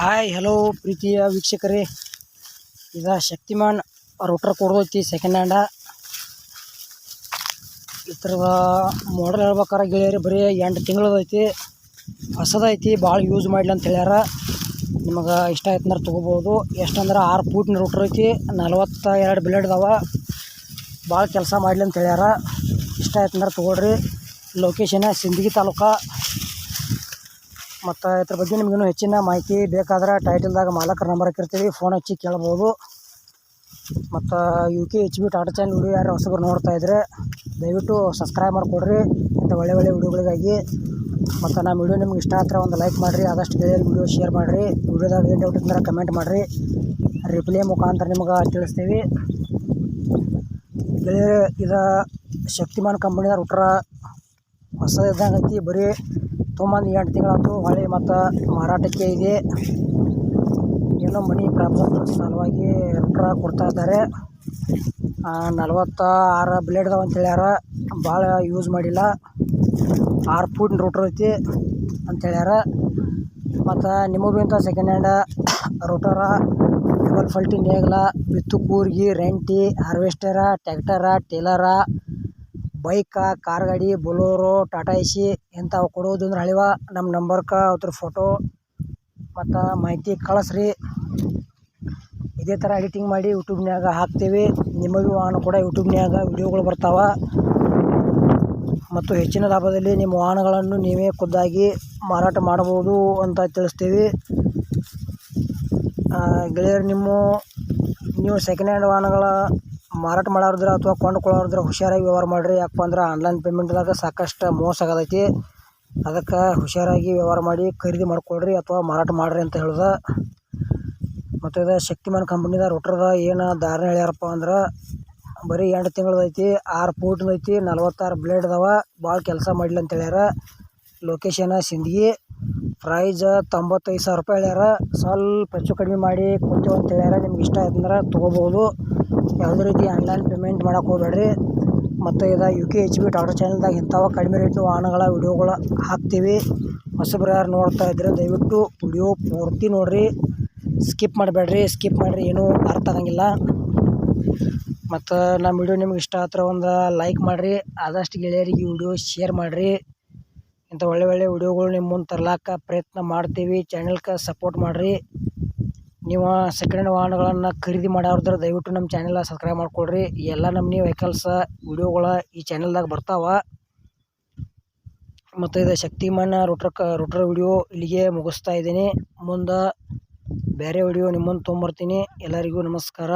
Hi hello ಪ್ರೀತಿಯ ವೀಕ್ಷಕರೇ. ಇದು ಶಕ್ತಿಮಾನ್ ರೋಟ್ರ್ ಕೊಡೋತಿ ಸೆಕೆಂಡ್ ಹ್ಯಾಂಡ ಈ ಥರದ ಮಾಡಲ್ ಹೇಳ್ಬೇಕಾರೆ ಗೆಳೆಯರಿ, ಬರೀ ಎಂಟು ತಿಂಗಳದೈತಿ. ಹೊಸದೈತಿ, ಭಾಳ ಯೂಸ್ ಮಾಡಲಿ ಅಂತ ಹೇಳ್ಯಾರ. ನಿಮಗೆ ಇಷ್ಟ ಆಯ್ತು ಅಂದ್ರೆ ತೊಗೋಬೋದು. ಎಷ್ಟಂದ್ರೆ ಆರು ಫೂಟ್ನ ರೋಟ್ರ್ ಐತಿ ನಲ್ವತ್ತ ಎರಡು ಬ್ಲೇಡ್ ಅದಾವ. ಭಾಳ ಕೆಲಸ ಮಾಡಲಿ ಅಂತ ಹೇಳ್ಯಾರ. ಇಷ್ಟ ಆಯ್ತು ಅಂದ್ರೆ ತೊಗೊಳ್ರಿ. ಲೊಕೇಶನ್ ಸಿಂದಗಿ ತಾಲೂಕು. ಮತ್ತು ಇದ್ರ ಬಗ್ಗೆ ನಿಮ್ಗೇನು ಹೆಚ್ಚಿನ ಮಾಹಿತಿ ಬೇಕಾದ್ರೆ ಟೈಟಲ್ದಾಗ ಮಾಲಕರ ನಂಬರ್ ಹಾಕಿರ್ತೀವಿ. ಫೋನ್ ಹಚ್ಚಿ ಕೇಳ್ಬೋದು. ಮತ್ತು U K H B Tata channel video ಯಾರು ಹೊಸಬ್ರು ನೋಡ್ತಾ ಇದ್ರೆ ದಯವಿಟ್ಟು ಸಬ್ಸ್ಕ್ರೈಬ್ ಮಾಡಿಕೊಡ್ರಿ. ಇಂಥ ಒಳ್ಳೆ ಒಳ್ಳೆ ವಿಡಿಯೋಗಳಿಗಾಗಿ ಮತ್ತು ನಮ್ಮ ವಿಡಿಯೋ ನಿಮ್ಗೆ ಇಷ್ಟ ಆದರೆ ಒಂದು ಲೈಕ್ ಮಾಡಿರಿ, ಆದಷ್ಟು ಗೆಳೆಯರು ವಿಡಿಯೋ ಶೇರ್ ಮಾಡಿರಿ. ವಿಡಿಯೋದಾಗ ಏನು ಡೌಟ್ ಇದ್ದರೆ ಕಮೆಂಟ್ ಮಾಡಿರಿ. ರಿಪ್ಲೈ ಮುಖಾಂತರ ನಿಮ್ಗೆ ತಿಳಿಸ್ತೀವಿ. ಗೆಳೆಯರು, ಇದು ಶಕ್ತಿಮಾನ್ ಕಂಪ್ನಿದ ಹುಟ್ರ ಐತಿ ಬರೀ ತೊಗೊಂಬಂದು ಎಂಟು ತಿಂಗಳಾಯ್ತು ಹೊಳೆ ಮತ್ತು ಮಾರಾಟಕ್ಕೆ ಇದೆ. ಏನೋ ಮನಿ ಪ್ರಾಬ್ಲಮ್ ಸಲುವಾಗಿ ರೊಕ್ಕ ಕೊಡ್ತಾ ಇದ್ದಾರೆ. ನಲ್ವತ್ತ ಆರು ಬ್ಲೇಡ್ ಅದಾವ ಅಂತ ಹೇಳ್ಯಾರ. ಭಾಳ ಯೂಸ್ ಮಾಡಿಲ್ಲ. ಆರು ಫೂಟ್ ರೋಟ್ರ್ ಐತಿ ಅಂತ ಹೇಳ್ಯಾರ. ಮತ್ತು ಇಂಥ ಸೆಕೆಂಡ್ ಹ್ಯಾಂಡ ರೋಟರ? ಡಬಲ್ ಫಲ್ಟಿ ನೇಗ್ಲ ಬಿತ್ತು ಕೂರ್ಗಿ, ರೆಂಟಿ ಹಾರ್ವೆಸ್ಟರ ಟ್ಯಾಕ್ಟರ ಟೇಲರ ಬೈಕ ಕಾರ್ ಗಾಡಿ ಬೊಲೋರೋ ಟಾಟಾ ಎ ಸಿ ಇಂಥವು ಕೊಡೋದು ಅಂದ್ರೆ ಹಳಿವ ನಮ್ಮ ನಂಬರ್ಗೆ ಅದ್ರ ಫೋಟೋ ಮತ್ತು ಮಾಹಿತಿ ಕಳಿಸ್ರಿ. ಇದೇ ಥರ ಎಡಿಟಿಂಗ್ ಮಾಡಿ ಯೂಟ್ಯೂಬ್ನ್ಯಾಗ ಹಾಕ್ತೀವಿ. ನಿಮಗೂ ವಾಹನ ಕೂಡ ಯೂಟ್ಯೂಬ್ನ್ಯಾಗ ವಿಡಿಯೋಗಳು ಬರ್ತಾವೆ. ಮತ್ತು ಹೆಚ್ಚಿನ ಲಾಭದಲ್ಲಿ ನಿಮ್ಮ ವಾಹನಗಳನ್ನು ನೀವೇ ಖುದ್ದಾಗಿ ಮಾರಾಟ ಮಾಡಬಹುದು ಅಂತ ತಿಳಿಸ್ತೀವಿ. ಗೆಳೆಯರು, ನಿಮ್ಮ, ನೀವು ಸೆಕೆಂಡ್ ಹ್ಯಾಂಡ್ ವಾಹನಗಳ ಮಾರಾಟ ಮಾಡೋರಿದ್ರೆ ಅಥವಾ ಕೊಂಡ್ಕೊಳ್ಳೋರಿದ್ರೆ ಹುಷಾರಾಗಿ ವ್ಯವಹಾರ ಮಾಡಿರಿ. ಯಾಕಪ್ಪ ಅಂದ್ರೆ ಆನ್ಲೈನ್ ಪೇಮೆಂಟ್ದಾಗ ಸಾಕಷ್ಟು ಮೋಸ ಆಗತೈತಿ. ಅದಕ್ಕೆ ಹುಷಾರಾಗಿ ವ್ಯವಹಾರ ಮಾಡಿ ಖರೀದಿ ಮಾಡ್ಕೊಳ್ರಿ ಅಥವಾ ಮಾರಾಟ ಮಾಡಿರಿ ಅಂತ ಹೇಳ್ದೆ. ಮತ್ತು ಇದು ಶಕ್ತಿಮಾನ್ ಕಂಪ್ನಿದ ರೊಟ್ರದ ಏನು ಧಾರಣೆ ಹೇಳ್ಯಾರಪ್ಪ ಅಂದ್ರೆ ಬರೀ ಎಂಟು ತಿಂಗಳದೈತಿ ಆರು ಫೂಟ್ದು ಐತಿ, ನಲ್ವತ್ತಾರು ಬ್ಲೇಡ್ ಅದಾವ ಭಾಳ ಕೆಲಸ ಮಾಡಲಿ ಅಂತ ಹೇಳ್ಯಾರ. ಲೊಕೇಶನ ಸಿಂದಗಿ ಪ್ರೈಜ ತೊಂಬತ್ತೈದು ಸಾವಿರ ರೂಪಾಯಿ ಹೇಳ್ಯಾರ. ಸ್ವಲ್ಪ ಹೆಚ್ಚು ಕಡಿಮೆ ಮಾಡಿ ಕೊಡ್ತೀವಿ ಅಂತ ಹೇಳ್ಯಾರ. ನಿಮ್ಗೆ ಇಷ್ಟ ಆಯ್ತು ಅಂದ್ರೆ ತೊಗೋಬೋದು ಯಾವುದೇ ರೀತಿ ಆನ್ಲೈನ್ ಪೇಮೆಂಟ್ ಮಾಡಕ್ಕೆ ಹೋಗಬೇಡ್ರಿ. ಮತ್ತು ಇದು U K H B doctor ಚಾನಲ್ದಾಗ ಇಂಥವ ಕಡಿಮೆ ರೇಟ್ನ ವಾಹನಗಳ ವಿಡಿಯೋಗಳ ಹಾಕ್ತೀವಿ. ಹೊಸಬ್ರು ಯಾರು ನೋಡ್ತಾ ಇದ್ರೆ ದಯವಿಟ್ಟು ವಿಡಿಯೋ ಪೂರ್ತಿ ನೋಡಿರಿ. ಸ್ಕಿಪ್ ಮಾಡಬೇಡ್ರಿ. ಸ್ಕಿಪ್ ಮಾಡಿರಿ, ಏನೂ ಅರ್ಥ ಆಗಂಗಿಲ್ಲ. ಮತ್ತು ನಮ್ಮ ವಿಡಿಯೋ ನಿಮ್ಗೆ ಇಷ್ಟ ಆದ್ರೆ ಒಂದು ಲೈಕ್ ಮಾಡಿರಿ. ಆದಷ್ಟು ಗೆಳೆಯರಿಗೆ ವಿಡಿಯೋ ಶೇರ್ ಮಾಡಿರಿ. ಇಂಥ ಒಳ್ಳೆ ಒಳ್ಳೆ ವಿಡಿಯೋಗಳು ನಿಮ್ಮ ಮುಂದೆ ತರ್ಲಾಕ ಪ್ರಯತ್ನ ಮಾಡ್ತೀವಿ. ಚಾನಲ್ಗೆ ಸಪೋರ್ಟ್ ಮಾಡಿರಿ. ನೀವು ಸೆಕೆಂಡ್ ಹ್ಯಾಂಡ್ ವಾಹನಗಳನ್ನು ಖರೀದಿ ಮಾಡೋರಿದ್ರೆ ದಯವಿಟ್ಟು ನಮ್ಮ ಚಾನೆಲ್ ಸಬ್ಸ್ಕ್ರೈಬ್ ಮಾಡ್ಕೊಳ್ರಿ. ಎಲ್ಲ ನಮ್ಮನೆ ವೆಹಿಕಲ್ಸ ವಿಡಿಯೋಗಳ ಈ ಚಾನೆಲ್ದಾಗ ಬರ್ತಾವ. ಮತ್ತು ಇದು ಶಕ್ತಿಮಾನ ರೋಟ್ರ್ ಕ, ರೋಟ್ರ್ ವಿಡಿಯೋ ಇಲ್ಲಿಗೆ ಮುಗಿಸ್ತಾ ಇದ್ದೀನಿ. ಮುಂದೆ ಬೇರೆ ವಿಡಿಯೋ ನಿಮ್ಮನ್ನು ತೊಗೊಂಬರ್ತೀನಿ. ಎಲ್ಲರಿಗೂ ನಮಸ್ಕಾರ.